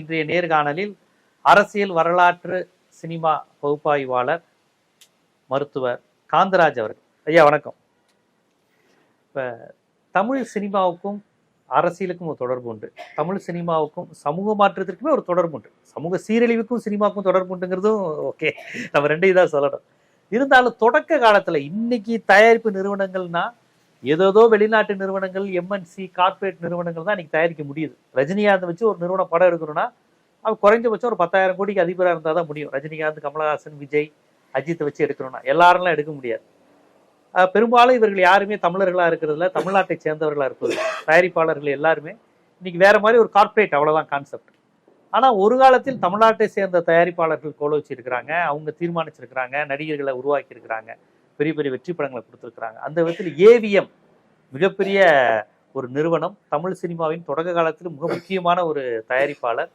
இன்றைய நேர்காணலில் அரசியல் வரலாற்று சினிமா பகுப்பாய்வாளர் மருத்துவர் காந்தராஜ் அவர்கள். ஐயா வணக்கம். இப்போ தமிழ் சினிமாவுக்கும் அரசியலுக்கும் ஒரு தொடர்பு உண்டு. தமிழ் சினிமாவுக்கும் சமூக மாற்றத்திற்குமே ஒரு தொடர்பு உண்டு. சமூக சீரழிவுக்கும் சினிமாவுக்கும் தொடர்பு உண்டுங்கிறதும் ஓகே. நம்ம ரெண்டையும் தான் சொல்லணும். இருந்தாலும் தொடக்க காலத்துல இன்னைக்கு தயாரிப்பு நிறுவனங்கள்னா ஏதோதோ வெளிநாட்டு நிறுவனங்கள் எம்என்சி கார்ப்பரேட் நிறுவனங்கள் தான் இன்னைக்கு தயாரிக்க முடியுது. ரஜினிகாந்த் வச்சு ஒரு நிறுவனம் படம் எடுக்கணும்னா அவர் குறைஞ்சபட்சம் ஒரு பத்தாயிரம் கோடிக்கு அதிபராக இருந்தால் தான் முடியும். ரஜினிகாந்த் கமலஹாசன் விஜய் அஜித்தை வச்சு எடுக்கணும்னா. எல்லாரெல்லாம் எடுக்க முடியாது. பெரும்பாலும் இவர்கள் யாருமே தமிழர்களாக இருக்கிறதுல தமிழ்நாட்டை சேர்ந்தவர்களாக இருப்பது தயாரிப்பாளர்கள் எல்லாருமே இன்னைக்கு வேற மாதிரி ஒரு கார்ப்பரேட் அவ்வளவுதான் கான்செப்ட் ஆனா ஒரு காலத்தில் தமிழ்நாட்டை சேர்ந்த தயாரிப்பாளர்கள் கோல வச்சிருக்கிறாங்க அவங்க தீர்மானிச்சிருக்கிறாங்க. நடிகர்களை உருவாக்கியிருக்கிறாங்க. பெரிய பெரிய வெற்றி படங்களை கொடுத்துருக்குறாங்க. அந்த விதத்தில் ஏவிஎம் மிகப்பெரிய ஒரு நிறுவனம். தமிழ் சினிமாவின் தொடக்க காலத்தில் மிக முக்கியமான ஒரு தயாரிப்பாளர்.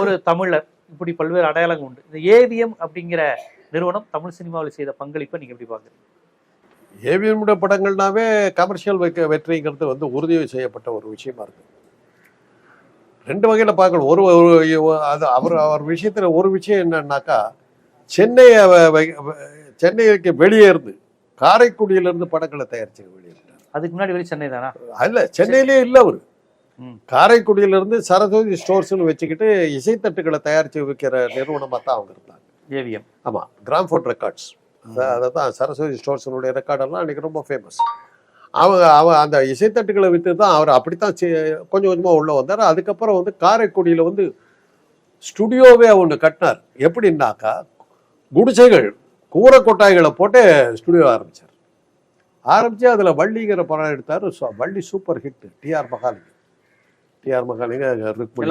ஒரு தமிழர். இப்படி பல்வேறு அடையாளங்கள் உண்டு. இந்த ஏவிஎம் அப்படிங்கிற நிறுவனம் தமிழ் சினிமாவில் செய்த பங்களிப்பை நீங்கள் எப்படி பார்க்குறீங்க? ஏவிஎம்முடைய படங்கள்னாவே கமர்ஷியல் வைக்க வெற்றிங்கிறது வந்து உறுதி செய்யப்பட்ட ஒரு விஷயமா இருக்கு. ரெண்டு வகையில் பார்க்கணும். ஒரு அது அவர் அவர் விஷயத்தில் ஒரு விஷயம் என்னன்னாக்கா சென்னை சென்னைக்கு வெளியே இருந்து காரைக்குடியிலிருந்து படங்களை தயாரிச்சு வெளியே அதுக்கு முன்னாடி வரை சென்னை தானா? அல்ல சென்னையிலே இல்லை அவர். காரைக்குடியிலிருந்து சரஸ்வதி ஸ்டோர்ஸ்னு வச்சுக்கிட்டு இசைத்தட்டுகளை தயாரித்து விற்கிற நிறுவனமாக தான் அவங்க இருந்தாங்க. ஏவிஎம். ஆமாம் கிராம்ஃபோன் ரெக்கார்ட்ஸ் அதை தான் சரஸ்வதி ஸ்டோர்ஸினுடைய ரெக்கார்டெல்லாம் அன்றைக்கி ரொம்ப ஃபேமஸ் அவங்க அவ அந்த இசைத்தட்டுகளை விற்று தான் அவர் அப்படித்தான் கொஞ்சம் கொஞ்சமாக உள்ளே வந்தார். அதுக்கப்புறம் வந்து காரைக்குடியில் வந்து ஸ்டுடியோவே ஒன்று கட்டினார். எப்படின்னாக்கா குடிசைகள் கூரை கொட்டாய்களை போட்டு ஸ்டுடியோ ஆரம்பித்தார் ஆரம்பித்து அதில் வள்ளிங்கிற படம் எடுத்தார். Valli super hit T R Mahalinga. T R Mahalinga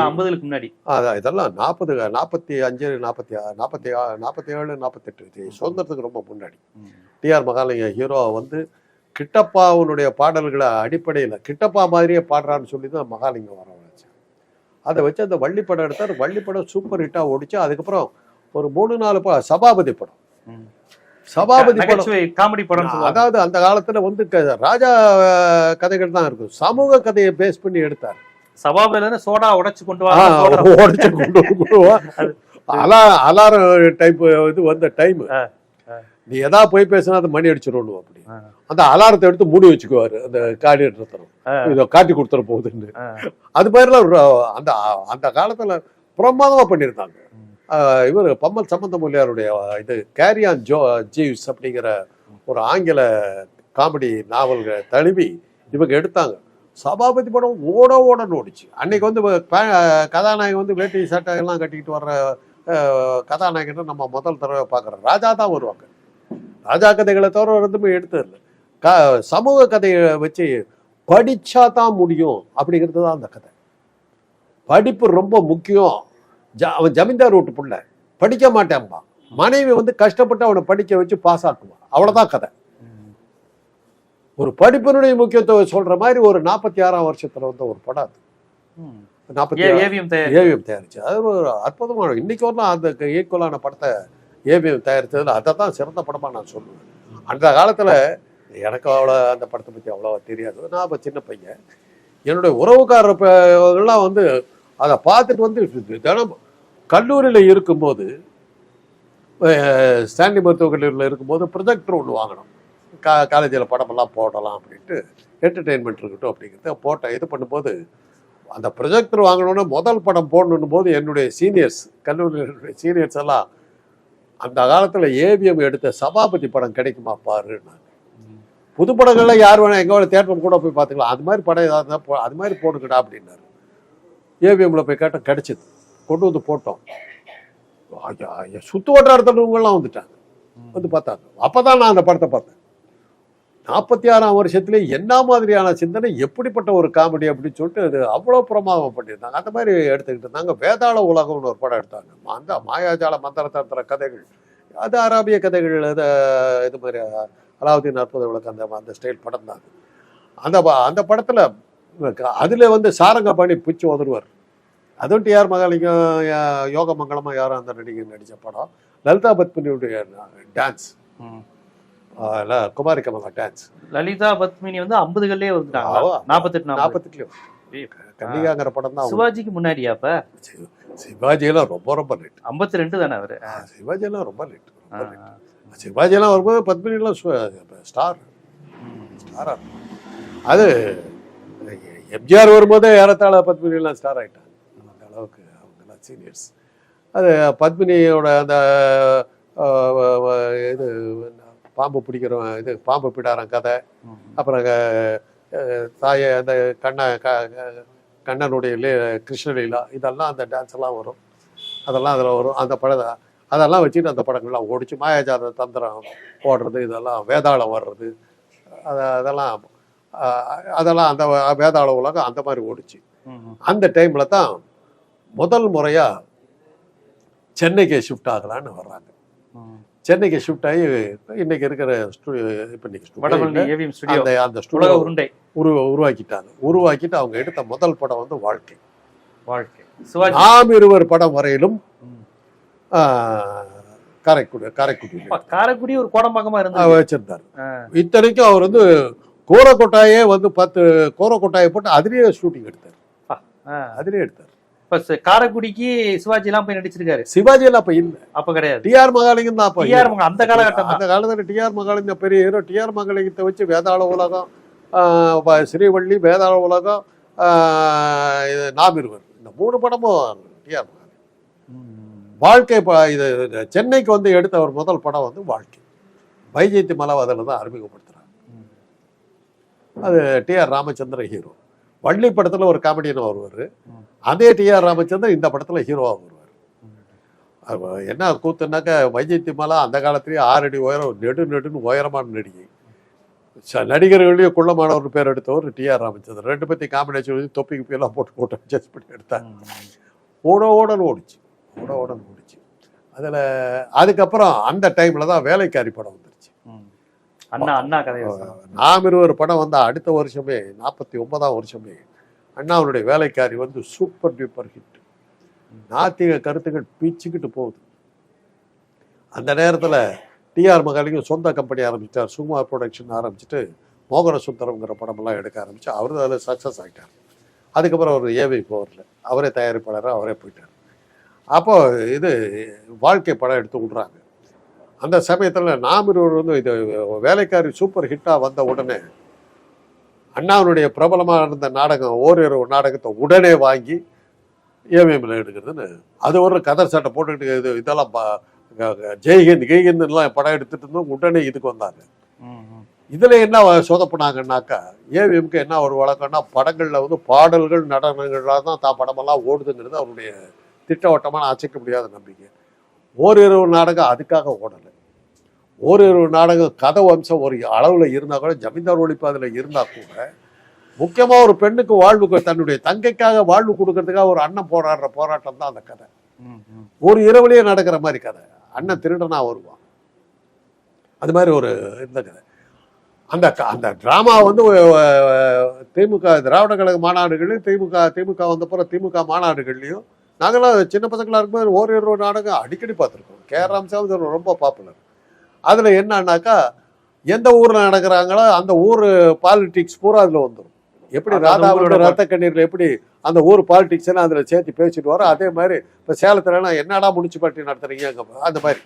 ஐம்பதுக்கு முன்னாடி. அதான் இதெல்லாம் நாற்பது நாற்பத்தி அஞ்சு நாற்பத்தி நாற்பத்தி நாற்பத்தி ஏழு நாற்பத்தெட்டு சுதந்திரத்துக்கு ரொம்ப முன்னாடி. டிஆர் மகாலிங்க ஹீரோ வந்து கிட்டப்பாவுடைய பாடல்களை அடிப்படையில் கிட்டப்பா மாதிரியே பாடுறான்னு சொல்லி தான் மகாலிங்கம் வர வச்சு அதை வச்சு அந்த வள்ளி படம் எடுத்தார். வள்ளி படம் சூப்பர் ஹிட்டாக ஓடிச்சு. அதுக்கப்புறம் ஒரு மூணு நாலு ப சபாபதி படம். சபாபதி காமெடி படம். அதாவது அந்த காலத்துல வந்து ராஜா கதைகள் தான் இருக்கும் சமூக கதையை பேஸ் பண்ணி எடுத்தார் சபாபதியில சோடா உடைச்சு கொண்டு சோடா. உடைச்சு கொண்டு. அலா அலாரம் டைப் இது வந்த டைம். நீ எதா போய் பேசினா அது மணி அடிச்சிடணும் அப்படி அந்த அலாரத்தை எடுத்து மூடி வச்சுக்குவாரு அந்த கார்டியேட்டர். இதை காட்டி கொடுத்துற போகுதுன்னு. அது மாதிரிலாம் அந்த அந்த காலத்துல பிரமாதமா பண்ணியிருந்தாங்க. இவர் பம்மல் சம்பந்தமொழியாருடைய இது கேரியான் ஜோ ஜீவ்ஸ் அப்படிங்கிற ஒரு ஆங்கில காமெடி நாவல்கள் தழுவி இவங்க எடுத்தாங்க. சபாபதி படம் ஓட ஓடன்னு ஓடிச்சு அன்னைக்கு வந்து கதாநாயகன் வந்து வேட்டி சட்டை எல்லாம் கட்டிக்கிட்டு வர்ற கதாநாயகன் நம்ம முதல் தடவை பார்க்குறோம். ராஜா தான் வருவாங்க. ராஜா கதைகளை தவிர எதுவுமே எடுத்ததில்லை. க சமூக கதையை வச்சு படித்தா தான் முடியும் அப்படிங்கிறது தான் அந்த கதை. படிப்பு ரொம்ப முக்கியம். ஜ அவன் ஜமீன்தார் வீட்டு புள்ள. படிக்க மாட்டேன்பா. மனைவி வந்து கஷ்டப்பட்டு அவனை படிக்க வச்சு பாஸ் ஆக்குவான் அவ்வளோதான் கதை. ஒரு படிப்பினுடைய முக்கியத்துவம் சொல்ற மாதிரி ஒரு நாற்பத்தி ஆறாம் வருஷத்துல வந்த ஒரு படம் அது. நாற்பத்தி ஏவிஎம் தயார் ஏவிஎம் தயாரிச்சு. அது ஒரு அற்புதமான இன்னைக்கு வரலாம் அந்த ஈக்குவலான படத்தை ஏவிஎம் தயாரித்ததுல அதை தான் சிறந்த படமா நான் சொல்லுவேன். அந்த காலத்துல எனக்கு அவ்வளோ அந்த படத்தை பற்றி அவ்வளோவா தெரியாது. நான் இப்போ சின்ன பையன். என்னுடைய உறவுக்காரர் ப- எல்லாம் வந்து அதை பார்த்துட்டு வந்து தினம் கல்லூரியில் இருக்கும்போது ஸ்டான்லி மருத்துவக் கல்லூரியில் இருக்கும்போது ப்ரொஜெக்டர் ஒன்று வாங்கினோம் கா காலேஜில் படமெல்லாம் போடலாம் அப்படின்ட்டு என்டர்டெயின்மெண்ட் இருக்கட்டும் அப்படிங்கிறத போட்டேன் இது பண்ணும்போது அந்த ப்ரொஜெக்டர் வாங்கணும்னு முதல் படம் போடணும் போது என்னுடைய சீனியர்ஸ் கல்லூரியில் சீனியர்ஸ் எல்லாம் அந்த காலத்தில் ஏவிஎம் எடுத்த சபாபதி படம் கிடைக்குமா பாருன்னு. புது படங்கள்லாம் யார் வேணா எங்கே வேணா தேட்டர் கூட போய் பார்த்துக்கலாம். அது மாதிரி படம் ஏதாவது அது மாதிரி போடுங்கடா அப்படின்னாரு. ஏவிஎம்ல போய் கேட்டால் கிடைச்சிது. கொண்டு வந்து போட்டோம். ஐயா, ஐயா, வந்துட்டாங்க. வந்து பார்த்தாங்க. அப்பதான் நான் அந்த படத்தை பார்த்தேன். நாற்பத்தி ஆறாம் வருஷத்துல என்ன மாதிரியான சிந்தனை எப்படிப்பட்ட ஒரு காமெடி அப்படின்னு சொல்லிட்டு அது அவ்வளோ பிரமாதம் பண்ணியிருந்தாங்க. அந்த மாதிரி எடுத்துக்கிட்டு இருந்தாங்க. வேதாள உலகம்னு ஒரு படம் எடுத்தாங்க. அந்த மாயாஜால மந்திரத்தரத்துற கதைகள். அது அராபிய கதைகள் இது மாதிரி அலாவுதீன் அற்புத விளக்கு அந்த அந்த ஸ்டைல் படம் தான் அது. அந்த ப- அந்த படத்தில் அதுல வந்து சாரங்கபாணி பிச்சு உதருவார் அதுவும் டிஆர் மகாலிங்கம் யோக மங்களமா யாரும் அந்த நடிகர் நடிச்ச படம். லலிதா பத்மினியுடைய டான்ஸ். குமாரி கமலா டான்ஸ் லலிதா பத்மினி வந்து ஐம்பதுகள்லயே வந்துட்டாங்க. நாற்பத்தெட்டு நாற்பது நாற்பத்தெட்டுலையும் கன்னிகாங்கிற படம் தான் சிவாஜிக்கு முன்னாடியா அப்ப? சிவாஜியெல்லாம் ரொம்ப ரொம்ப லேட் ஐம்பத்தி ரெண்டு தானே அவரு? சிவாஜியெல்லாம் ரொம்ப லேட் சிவாஜியெல்லாம் வரும்போது பத்மினிலாம் ஸ்டார். ஸ்டாரா. அது எம்ஜிஆர் வரும்போதே ஏறத்தாழ பத்மினிலாம் ஸ்டார் ஆயிட்டாங்க. அந்த அளவுக்கு அவங்கெல்லாம் சீனியர்ஸ் அது பத்மினியோட அந்த இது பாம்பு பிடிக்கிறவன் இது பாம்பு பிடாரம் கதை. அப்புறம் தாயை அந்த கண்ண கண்ணனுடைய லீ கிருஷ்ணலீலா இதெல்லாம் அந்த டான்ஸ் எல்லாம் வரும். அதெல்லாம் அதில் வரும். அந்த படம் அதெல்லாம் வச்சுட்டு அந்த படங்கள்லாம் ஓடிச்சு. மாயாஜாத தந்திரம் ஓடுறது இதெல்லாம் வேதாளம் வர்றது அது அதெல்லாம் அதெல்லாம் அந்த வேதாள உலகம் அந்த மாதிரி ஓடிச்சு. அந்த டைமில் தான் முதல் முறையாக சென்னைக்கு ஷிஃப்ட் ஆகலான்னு வர்றாங்க. சென்னைக்கு ஷிஃப்ட் ஆகி இன்னைக்கு இருக்கிற ஸ்டூடியோ இப்போ இன்னைக்கு அந்த அந்த ஸ்டுடியோ உருண்டை. உரு உருவாக்கிட்டாங்க. உருவாக்கிட்டு அவங்க எடுத்த முதல் படம் வந்து வாழ்க்கை. வாழ்க்கை. நாம் இருவர் படம் வரையிலும் காரைக்குடி காரைக்குடி காரைக்குடி ஒரு கோடம்பாக்கமா இருந்தது வச்சிருந்தார். இத்தனைக்கும் அவர் வந்து கோரக்கொட்டாயே வந்து பத்து கோரக்கொட்டாயை போட்டு அதுலயே ஷூட்டிங் எடுத்தார். ஆ. அதுலயே எடுத்தார். இப்ப காரைக்குடிக்கு சிவாஜி எல்லாம் போய் நடிச்சிருக்காரு. சிவாஜி எல்லாம் அப்ப இல்ல. அப்ப கிடையாது. டிஆர் மகாலிங்கம் தான் அப்ப டிஆர் அந்த காலகட்டம் அந்த காலத்துல டிஆர் மகாலிங்கம் பெரிய ஹீரோ டிஆர் மகாலிங்கத்தை வச்சு வேதாள உலகம் ஸ்ரீவள்ளி வேதாள உலகம் இது நாம் இருவர் இந்த மூணு படமும் டிஆர் மகாலிங்கம். வாழ்க்கை இது சென்னைக்கு வந்து எடுத்த ஒரு முதல் படம் வந்து வாழ்க்கை. வைஜெயந்தி மலவ அதில் தான் அறிமுகப்படுத்துறாங்க ம். அது டிஆர் ராமச்சந்திரன் ஹீரோ வள்ளி படத்தில் ஒரு காமெடியன் வருவார். அதே டிஆர் ராமச்சந்திரன் இந்த படத்தில் ஹீரோவாக வருவார். என்ன கூத்துனாக்க வைஜெயந்தி மலா அந்த காலத்திலேயே ஆறு அடி உயரம் நெடு நெடுன்னு உயரமான நடிகை. ச- நடிகர்களையே குள்ளமானவர் பேர் எடுத்தவர் டிஆர் ராமச்சந்திரன். ரெண்டு பற்றி காம்பினேஷன் வச்சு தொப்பி கிப்பி எல்லாம் போட்டு போட்டு அட்ஜஸ்ட் பண்ணி எடுத்தாங்க ஓட ஓடன்னு ஓடிச்சு. ஓட ஓடன்னு ஓடிச்சு. அதில் அதுக்கப்புறம் அந்த டைமில் தான் வேலைக்காரி படம் வந்து அண்ணா அண்ணா கதை நாம் இருவர் படம் வந்த அடுத்த வருஷமே நாற்பத்தி ஒன்பதாம் வருஷமே அண்ணாவுடைய வேலைக்காரி வந்து சூப்பர் டூப்பர் ஹிட். நாத்திக கருத்துக்கள் பீச்சுக்கிட்டு போகுது. அந்த நேரத்தில் டிஆர் மகாலிங்கம் சொந்த கம்பெனி ஆரம்பிச்சிட்டார் சுகுமார் ப்ரொடக்ஷன் ஆரம்பிச்சுட்டு மோகன சுந்தரம்ங்கிற படமெல்லாம் எடுக்க ஆரம்பிச்சு அவர் அதில் சக்ஸஸ் ஆகிட்டார் அதுக்கப்புறம் அவர் ஏவி போகல. அவரே தயாரிப்பாளராக அவரே போயிட்டார். அப்போ இது வாழ்க்கை படம் எடுத்து விட்றாங்க. அந்த சமயத்தில் நாம் இருவர் வந்து இது வேலைக்காரி சூப்பர் ஹிட்டாக வந்த உடனே அண்ணாவினுடைய பிரபலமாக இருந்த நாடகம் ஓரிரு நாடகத்தை உடனே வாங்கி ஏவிஎம்ல எடுக்கிறதுன்னு அது ஒரு கதர் சட்டை போட்டுக்கிட்டு இது இதெல்லாம் ஜெய்ஹிந்த் கெய்ஹிந்த்லாம் படம் எடுத்துட்டு இருந்தோம் உடனே இதுக்கு வந்தாங்க. இதுல என்ன சொதப்புனாங்கன்னாக்கா ஏவிஎம்க்கு என்ன ஒரு வழக்கம்னா படங்கள்ல வந்து பாடல்கள் நடனங்களாக தான் தான் படமெல்லாம் ஓடுதுங்கிறது அவருடைய திட்டவட்டமான அசைக்க முடியாத நம்பிக்கை. ஓரிரு நாடகம் அதுக்காக ஓடலை. ஓரிரு நாடகம் கதை வம்சம் ஒரு அளவுல இருந்தா கூட ஜமீன்தார் ஒழிப்பு அதுல இருந்தா கூட முக்கியமா ஒரு பெண்ணுக்கு வாழ்வு தன்னுடைய தங்கைக்காக வாழ்வு கொடுக்கறதுக்காக ஒரு அண்ணன் போராடுற போராட்டம் தான் அந்த கதை. ஒரு இரவுலயே நடக்கிற மாதிரி கதை. அண்ணன் திருடனா வருவான். அது மாதிரி ஒரு இந்த கதை. அந்த அந்த டிராமா வந்து திமுக திராவிட கழக மாநாடுகள்லையும் திமுக திமுக வந்தப்புறம் திமுக மாநாடுகள்லையும் நாங்களாம் சின்ன பசங்களா இருக்கும்போது ஓரிரு நாடகம் அடிக்கடி பார்த்துருக்கோம். கே ராமசாமி ரொம்ப பாப்புலர் அதில் என்னன்னாக்கா எந்த ஊரில் நடக்கிறாங்களோ அந்த ஊர் பாலிடிக்ஸ் பூரா அதில் வந்துடும் எப்படி அது அந்த ராதா ஊரோட வந்து ரத்த கண்ணீரில் எப்படி அந்த ஊர் பாலிடிக்ஸ் எல்லாம் அதில் சேர்த்து பேசிட்டு வரோம். அதே மாதிரி இப்போ சேலத்துலலாம் என்னடா முனிசிபாலிட்டி நடத்துறீங்க அங்க அந்த மாதிரி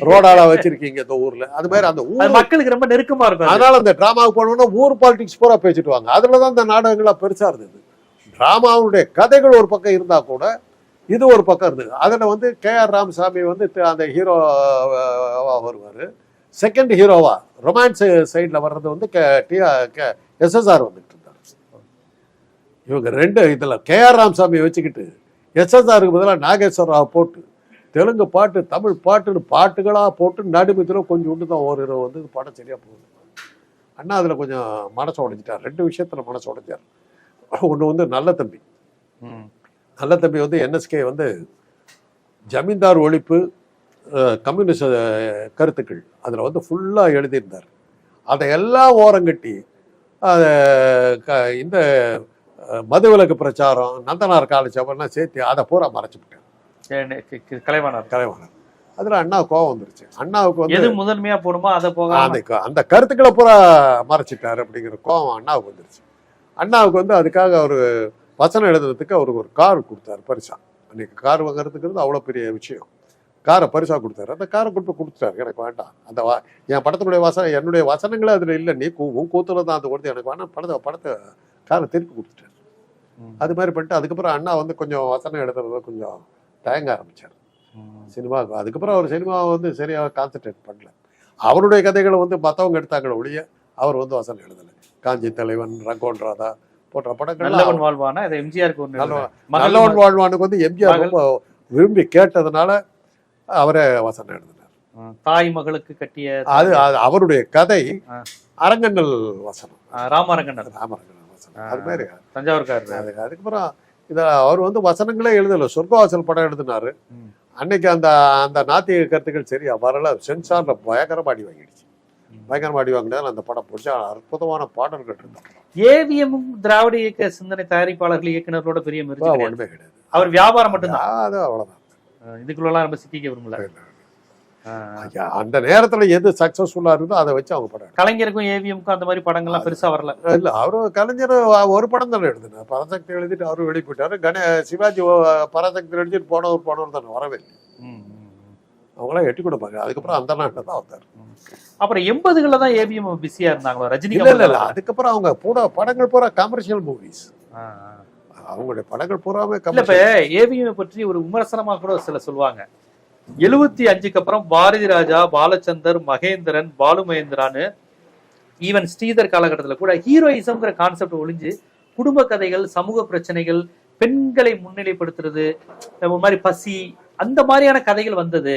ரோடால வச்சிருக்கீங்க இந்த ஊர்ல. அது மாதிரி அந்த ஊர் மக்களுக்கு ரொம்ப நெருக்கமா இருக்கும் அது. அதனால அந்த டிராமாவுக்கு போனோம்னா ஊர் பாலிடிக்ஸ் பூரா பேசிட்டு வாங்க. அதுல தான் இந்த நாடகங்கள்லாம் பெருசா இருந்தது. டிராமாவுடைய கதைகள் ஒரு பக்கம் இருந்தா கூட இது ஒரு பக்கம் இருந்தது. அதில் வந்து கே ஆர் ராமசாமி வந்து அந்த ஹீரோவாக வருவார். செகண்ட் ஹீரோவா ரொமான்ஸ் சைடில் வர்றது வந்து கே டி கே எஸ்எஸ்ஆர் வந்துட்டு இருந்தார். இவங்க ரெண்டு இதில் கே ஆர் ராமசாமியை வச்சுக்கிட்டு எஸ்எஸ்ஆருக்கு பதிலாக நாகேஸ்வர ராவ் போட்டு தெலுங்கு பாட்டு தமிழ் பாட்டுன்னு பாட்டுகளாக போட்டு நடுமத்தில் கொஞ்சம் உண்டு தான் ஒரு இரவு வந்து பாடம் படம் சரியாக போகுது. அண்ணா அதில் கொஞ்சம் மனசு உடைஞ்சிட்டார் ரெண்டு விஷயத்தில் மனசு உடைஞ்சார் ஒன்று வந்து நல்ல தம்பி. நல்ல தம்பி வந்து என்எஸ்கே வந்து ஜமீன்தார் ஒழிப்பு கம்யூனிஸ்ட் கருத்துக்கள் அதில் வந்து ஃபுல்லாக எழுதியிருந்தார். அதை எல்லாம் ஓரங்கட்டி அதை க இந்த மதுவிலக்கு பிரச்சாரம் நந்தனார் காலேஜ் அப்படிலாம் சேர்த்து அதை பூரா மறைச்சு விட்டார். சரி, கி- கி- கலைவாணர். கலைவாணர். அதில் அண்ணா கோவம் வந்துருச்சு. அண்ணாவுக்கு வந்து எது முதன்மையா போடுமோ அதை போக அந்த அந்த கருத்துக்களை பூரா மறைச்சிட்டாரு அப்படிங்கிற கோவம் அண்ணாவுக்கு வந்துருச்சு. அண்ணாவுக்கு வந்து அதுக்காக ஒரு வசனம் எழுதுறதுக்கு அவருக்கு ஒரு கார் கொடுத்தாரு பரிசா. அன்னைக்கு கார் வாங்குறதுங்கிறது அவ்வளோ பெரிய விஷயம். காரை பரிசா கொடுத்தாரு. அந்த காரை போய் கொடுத்துட்டாரு. எனக்கு வேண்டாம். அந்த வா என் படத்தினுடைய வசனம் என்னுடைய வசனங்களே அதில் இல்லை. நீ உன் கூத்துல தான் அது கொடுத்து எனக்கு வேணாம். படத்தை படத்தை காரை திருப்பி கொடுத்துட்டாரு. அது மாதிரி பண்ணிட்டு அதுக்கப்புறம் அண்ணா வந்து கொஞ்சம் வசனம் எழுதுறதுல கொஞ்சம் தயங்க ஆரம்பிச்சார். ம். சினிமாவுக்கு. அதுக்கப்புறம் அவர் சினிமாவை வந்து சரியாக கான்சென்ட்ரேட் பண்ணல. அவருடைய கதைகளை வந்து மற்றவங்க எடுத்தாங்களே ஒழிய அவர் வந்து வசனம் எழுதலை. காஞ்சி தலைவன் ரங்கோன் ராதா போன்ற படங்கள் நல்லவன் வாழ்வானா? இது எம்ஜிஆருக்கு நல்லவன். வாழ்வானுக்கு வந்து எம்ஜிஆர். ரொம்ப விரும்பி கேட்டதுனால அவரே வசனம் எழுதினார். தாய் மகளுக்கு கட்டிய அது அவருடைய கதை ஆ. அரங்கண்ணல் வசனம் ஆ, ராமரங்கண்ணர். ராமரங்கண்ணல் வசனம் அது மாதிரி. தஞ்சாவூர்காரர். அதுக்கு அதுக்கப்புறம் இதை அவர் வந்து வசனங்களே எழுதலை. சொர்க்கவாசல் படம் எழுதினாரு. அன்னைக்கு அந்த அந்த நாத்திக கருத்துக்கள் சரியா வரல. சென்சார்ல பயங்கரமா அடி வாங்கிடுச்சு. ம். பயங்கரமா அடி வாங்கினதால அந்த படம் பிடிச்சா அற்புதமான பாடல்கள் இருந்தா ஏவிஎம்மும் திராவிட இயக்க சிந்தனை தயாரிப்பாளர்கள் இயக்குனர்களோட பெரிய கிடையாது. ஒண்ணுமே கிடையாது. அவர் வியாபாரம் மட்டும்தான். அது அவ்வளவுதான். அஹ் இதுக்குள்ளலாம் நம்ம சிக்கிக்க விரும்பல. அந்த நேரத்துல எது சக்சஸ்ஃபுல்லா இருந்தோ அதை வச்சு அவங்க படம் கலைஞருக்கும் ஏவிஎம்க்கும் அந்த மாதிரி படங்கள்லாம் பெருசா வரல. இல்ல அவரு கலைஞர் ஒரு படம் தானே எழுதினார். பராசக்தி எழுதிட்டு அவரு வெளியே போயிட்டாரு. கணே சிவாஜி பராசக்தி எழுதிட்டு போனவர் போனவர் தானே வரவே இல்லை. அவங்களாம் எட்டி கொடுப்பாங்க அதுக்கப்புறம் அந்த நாட்டில் தான் வந்தார். அப்புறம் எண்பதுகள்ல தான் ஏவிஎம் பிஸியா இருந்தாங்களோ? ரஜினி இல்ல இல்ல இல்ல. அதுக்கப்புறம் அவங்க பூரா படங்கள் பூரா கமர்ஷியல் மூவிஸ் அவங்களுடைய படங்கள் பூராமே இப்ப. ஏவிஎம் பற்றி ஒரு விமர்சனமா கூட சில சொல்லுவாங்க. எழுபத்தி அஞ்சுக்கு அப்புறம் பாரதி ராஜா பாலச்சந்தர் மகேந்திரன் பாலு மகேந்திரான்னு ஈவன் ஸ்ரீதர் காலகட்டத்துல கூட ஹீரோயிசம்ங்கிற கான்செப்ட் ஒளிஞ்சு குடும்ப கதைகள் சமூக பிரச்சனைகள் பெண்களை முன்னிலைப்படுத்துறது ஒரு மாதிரி பசி அந்த மாதிரியான கதைகள் வந்தது.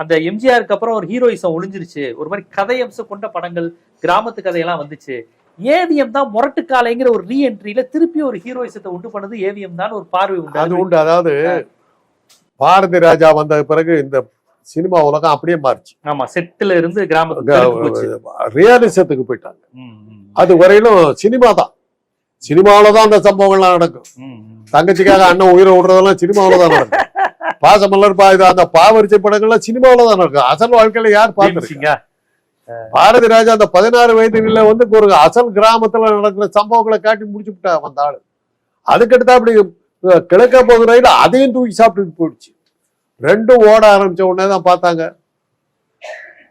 அந்த எம்ஜிஆருக்கு அப்புறம் ஒரு ஹீரோயிசம் ஒளிஞ்சிருச்சு. ஒரு மாதிரி கதை அம்சம் கொண்ட படங்கள் கிராமத்து கதையெல்லாம் வந்துச்சு. ஏவிஎம் தான் முரட்டுக்காலைங்கிற ஒரு ரீஎன்ட்ரியில திருப்பி ஒரு ஹீரோயிசத்தை உண்டு பண்ணது ஏவிஎம் தான் ஒரு பார்வை அது உண்டு உண்டு. அதாவது பாரதி ராஜா வந்த பிறகு இந்த சினிமா உலகம் அப்படியே மாறிச்சு. ஆமா செட்டுல இருந்து கிராமத்துக்கு ரியலிசத்துக்கு போயிட்டாங்க. அது வரையிலும் சினிமா தான். சினிமாவில தான் அந்த சம்பவங்கள்லாம் நடக்கும். தங்கச்சிக்காக அண்ணன் உயிரை விடுறதெல்லாம் சினிமாவில தான் நடக்கும். பாசமல்லர் பா இது அந்த பாவரிச்சை படங்கள்லாம் சினிமாவில தான் நடக்கும். அசல் வாழ்க்கையில யார் பார்த்திருக்கா பீம்சிங்கா? பாரதி ராஜா அந்த பதினாறு வயதுல வந்து ஒரு அசல் கிராமத்துல நடக்கிற சம்பவங்களை காட்டி முடிச்சு விட்டா வந்த ஆளு. அதுக்கடுத்து அப்படி கிழக்க போகிற ரயில் அதையும் தூக்கி சாப்பிட்டு போயிடுச்சு. ரெண்டும் ஓட ஆரம்பிச்ச உடனே தான் பார்த்தாங்க.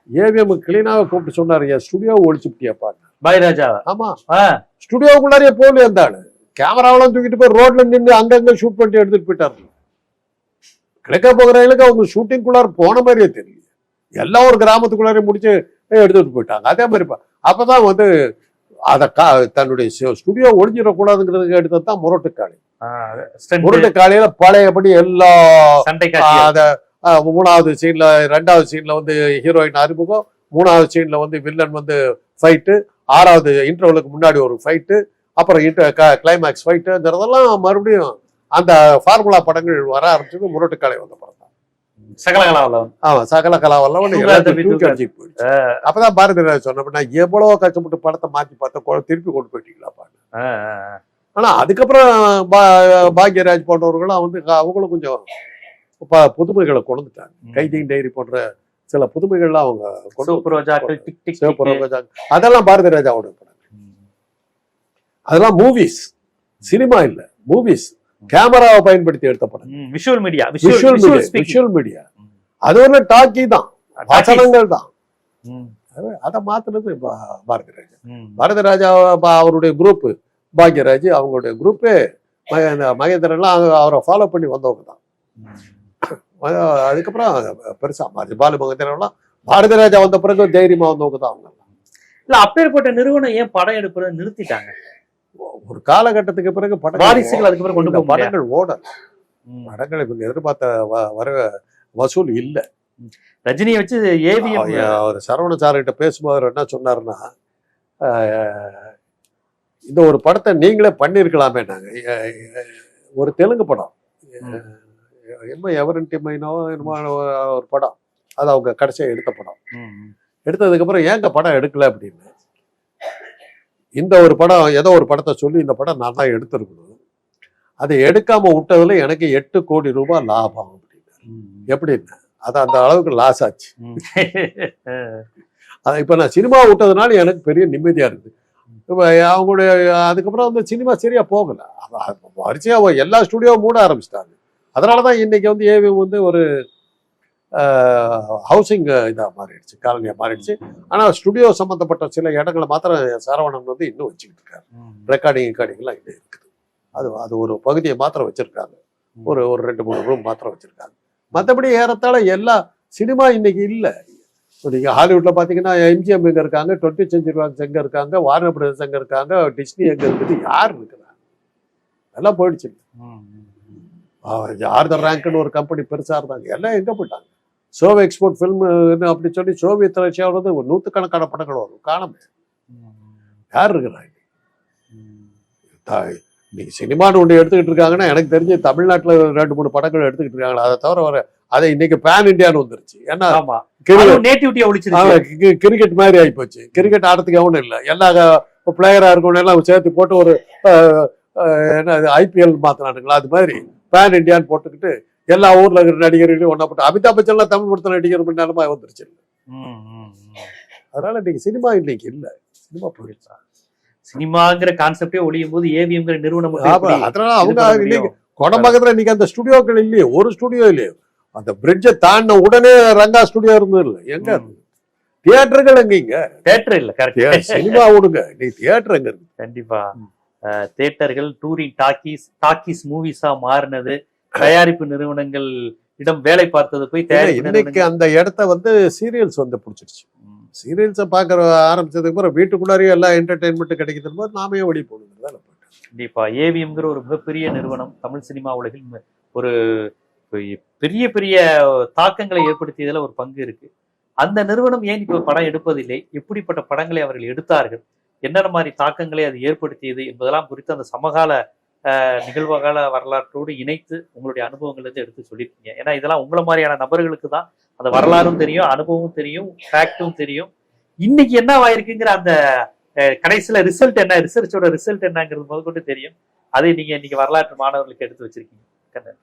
ஏவிஎம் கிளீனாவை கூப்பிட்டு சொன்னாரு என் ஸ்டுடியோ ஒழிச்சுட்டியாப்பா பாய்ராஜா ஆமா. ஆ, ஸ்டுடியோக்குள்ளாரே போகல அந்த ஆளு. கேமராவெல்லாம் தூக்கிட்டு போய் ரோட்ல நின்று அங்கங்க ஷூட் பண்ணிட்டு எடுத்துட்டு போயிட்டாரு. கிழக்க போகிற ரயிலுக்கு அவங்க ஷூட்டிங்குள்ளார போன மாதிரியே தெரியல. எல்லாம் ஒரு கிராமத்துக்குள்ளாரே முடிச்சு எடுத்துட்டு போயிட்டாங்க. அதே மாதிரி பா- அப்பதான் வந்து அதை கா தன்னுடைய ஸ்டுடியோ ஒழிஞ்சிடக்கூடாதுங்கிறதுக்கு எடுத்தது தான் stunt, முரட்டுக்காளியில பழையபடி எல்லா அத மூணாவது சீன்ல ரெண்டாவது சீன்ல வந்து ஹீரோயின் அறிமுகம் மூணாவது சீன்ல வந்து வில்லன் வந்து ஃபைட்டு ஆறாவது இன்டர்வலுக்கு முன்னாடி ஒரு ஃபைட்டு அப்புறம் இன்டர் கிளைமேக்ஸ் ஃபைட்டுங்கிறதெல்லாம் மறுபடியும் அந்த ஃபார்முலா படங்கள் வர ஆரம்பிச்சது முரட்டுக்காளி வந்த படம் தான். ஆமா சகல கலாவெல்லாம் தூக்காத தம்பி, தூக்காத. போயிடுச்சு. அப்பதான் பாரதி ராஜா சொன்ன எவ்வளவோ கஷ்டப்பட்டு படத்தை மாத்தி பார்த்தேன் கொ- திருப்பி கொண்டு போயிட்டீங்களாப்பா ஆனா அதுக்கப்புறம் பாக்யராஜ் போன்றவர்களும் வந்து அவங்களும் கொஞ்சம் ப- புதுமைகளை கொண்டுட்டாங்க. கைதிங் டைரி போன்ற சில புதுமைகள்லாம் அவங்க கொண்டு அதெல்லாம் பாரதி ராஜாவோட படம். அதெல்லாம் மூவிஸ் சினிமா இல்ல மூவிஸ் கேமராவை பயன்படுத்தி எடுத்த படம் visual media visual media visual media அது ஒரு டாக்கி தான். வசனங்கள் தான். அதை மாத்துனது பா- பாரதி ராஜா பாரதி ராஜா ப- அவருடைய குரூப் பாக்யராஜ் அவங்களுடைய குரூப்பே மகேந்திரன்லாம் அவரை ஃபாலோ பண்ணி வந்தவங்க தான். அதுக்கப்புறம் பெருசா மாறி பாலு மகேந்திரன்லாம் பாரதி ராஜா வந்த பிறகு தைரியமா வந்தவங்க தான் அவங்க இல்ல அப்பேற்பட்ட நிறுவனம் ஏன் படம் எடுப்பதை நிறுத்திட்டாங்க? ஒரு காலகட்டத்துக்கு பிறகு படங்கள் வாரிசுகள் அதுக்கப்புறம் கொண்டு போக. படங்கள் ஓட. படங்கள் இவங்க எதிர்பார்த்த வர வசூல் இல்ல ரஜினியை வச்சு ஏவிஎம் அவர் சரவண சார்கிட்ட பேசும்போது என்ன சொன்னாருன்னா இந்த ஒரு படத்தை நீங்களே பண்ணியிருக்கலாமே நாங்க அஹ், ஒரு தெலுங்கு படம் ம். என்னமோ எவரன்டி மைனோ என்னமோ ஒரு படம் அது அவங்க கடைசியா எடுத்த படம். எடுத்ததுக்கப்புறம் ஏங்க படம் எடுக்கல அப்படின்னு இந்த ஒரு படம் ஏதோ ஒரு படத்தை சொல்லி இந்த படம் நான் தான் எடுத்திருக்கணும். அதை எடுக்காம விட்டதுல எனக்கு எட்டு கோடி ரூபாய் லாபம் அப்படின்னு ம். எப்படின்னு? அது அந்த அளவுக்கு லாஸ் ஆச்சு. அது இப்போ நான் சினிமா விட்டதுனால எனக்கு பெரிய நிம்மதியா இருக்குது. இப்ப அவங்களுடைய அதுக்கப்புறம் வந்து சினிமா சரியா போகல. அவ- வரிசையா அவ எல்லா ஸ்டுடியோவும் மூட ஆரம்பிச்சிட்டாங்க. அதனாலதான் இன்னைக்கு வந்து ஏவிஎம் வந்து ஒரு ஹவுசிங் இதா மாறிடுச்சு காலனியா மாறிடுச்சு. ஆனா ஸ்டுடியோ சம்பந்தப்பட்ட சில இடங்களை மாத்திரம் சரவணன் வந்து இன்னும் வச்சுக்கிட்டு இருக்காரு. ரெக்கார்டிங் ரெக்கார்டிங்லாம் இன்னும் இருக்குது. அது அது ஒரு பகுதியை மாத்திரம் வச்சிருக்காங்க. ஒரு ஒரு ரெண்டு மூணு ரூம் மாத்திரம் வச்சிருக்காங்க. மற்றபடி ஏறத்தாழ எல்லா சினிமா இன்னைக்கு இல்லை. நீங்க ஹாலிவுட்ல பாத்தீங்கன்னா எம்ஜிஎம் எங்க இருக்காங்க டுவெண்ட்டி செஞ்சுரி வாக்ஸ் எங்க இருக்காங்க வார்னர் பிரதர்ஸ் எங்க இருக்காங்க டிஸ்னி எங்க இருக்குது யார் இருக்கிறாங்க? எல்லாம் போயிடுச்சு. ஆர்தர் ரேங்க்னு ஒரு கம்பெனி பெருசா இருந்தாங்க. எல்லாம் எங்க போயிட்டாங்க? சோவ எக்ஸ்போர்ட் ஃபில்ம் அப்படி சொல்லி சோவியத் ரஷ்யாவில் வந்து ஒரு நூற்றுக்கணக்கான படங்கள் வரும். காணமே. யார் இருக்கிறாங்க த- இன்னைக்கு சினிமான்னு ஒன்று எடுத்துக்கிட்டு இருக்காங்கன்னா எனக்கு தெரிஞ்சு தமிழ்நாட்டில் ரெண்டு மூணு படங்கள் எடுத்துக்கிட்டு இருக்காங்க அதை தவிர வர அதை இன்னைக்கு பேன் இந்தியான்னு வந்துருச்சு. ஏன்னா கிரிக்கெட் நேட்டிவிட்டியா ஒழிச்சிருச்சு. கிரிக்கெட் மாதிரி ஆயிப்போச்சு கிரிக்கெட் ஆடுறதுக்கு எவனும் இல்லை. எல்லா பிளேயரா இருக்கணும் எல்லாம் சேர்த்து போட்டு ஒரு என்ன ஐபிஎல் மாத்தினானுங்களா? அது மாதிரி பேன் இந்தியான்னு போட்டுக்கிட்டு எல்லா ஊர்ல இருக்கிற நடிகர்களையும் ஒன்றா போட்டு அமிதாப் பச்சன்லாம் தமிழ் படத்தில் நடிகர் முன்னாலுமா வந்துருச்சு. ம், ம், ம். அதனால இன்னைக்கு சினிமா இன்னைக்கு இல்லை. சினிமா போயிடுச்சு? சினிமாங்கிற கான்செப்டே ஒழியும் போது ஏவிஎம்ங்கிற நிறுவனம் அதனால அவங்க பண்ண இன்னைக்கு? கொடம்பக்கத்துல இன்னைக்கு அந்த ஸ்டுடியோக்கள் இல்லையே ஒரு ஸ்டுடியோ இல்லையே. அந்த பிரிட்ஜை தாண்டின உடனே ரங்கா ஸ்டுடியோ இருந்தது இல்லை எங்க ம். தியேட்டர்கள் எங்க இங்க? தேட்டர் இல்ல கரெக்ட் சினிமா விடுங்க. நீ தியேட்டர் எங்க இருக்கு? கண்டிப்பா. தேட்டர்கள் டூரிங் டாக்கீஸ் டாக்கீஸ் மூவிஸா மாறினது. தயாரிப்பு நிறுவனங்கள் இடம் வேலை பார்த்தது போய் இன்னைக்கு அந்த இடத்த வந்து சீரியல்ஸ் வந்து பிடிச்சிருச்சு. சீரியல்ஸை பார்க்கற ஆரம்பிச்சதுக்கு அப்புறம் வீட்டுக்குள்ளாரையே எல்லா என்டர்டைன்மெண்ட் கிடைக்கிறது போது நாமே போகணுங்கிறதால போயிட்டோம் கண்டிப்பா. ஏவிஎம்ங்கிற ஒரு மிகப்பெரிய நிறுவனம் தமிழ் சினிமா உலகில் ஒரு பெரிய பெரிய தாக்கங்களை ஏற்படுத்தியதுல ஒரு பங்கு இருக்கு. அந்த நிறுவனம் ஏன் இப்ப படம் எடுப்பதில்லை? எப்படிப்பட்ட படங்களை அவர்கள் எடுத்தார்கள்? என்னென்ன மாதிரி தாக்கங்களை அது ஏற்படுத்தியது என்பதெல்லாம் குறித்து அந்த சமகால நிகழ்வுகால வரலாற்றோடு இணைத்து உங்களுடைய அனுபவங்கள் வந்து எடுத்து சொல்லியிருக்கீங்க. ஏன்னா இதெல்லாம் உங்களை மாதிரியான நபர்களுக்கு தான் அந்த வரலாறும் தெரியும் அனுபவமும் தெரியும் ஃபேக்டும் தெரியும். இன்னைக்கு என்ன ஆயிருக்குங்கிற அந்த கடைசியில் ரிசல்ட் என்ன ரிசர்ச்சோட ரிசல்ட் என்னங்கிறது முதற்கொண்டு தெரியும். அதை நீங்கள் இன்னைக்கு வரலாற்று மாணவர்களுக்கு எடுத்து வச்சிருக்கீங்க. கண்ணன்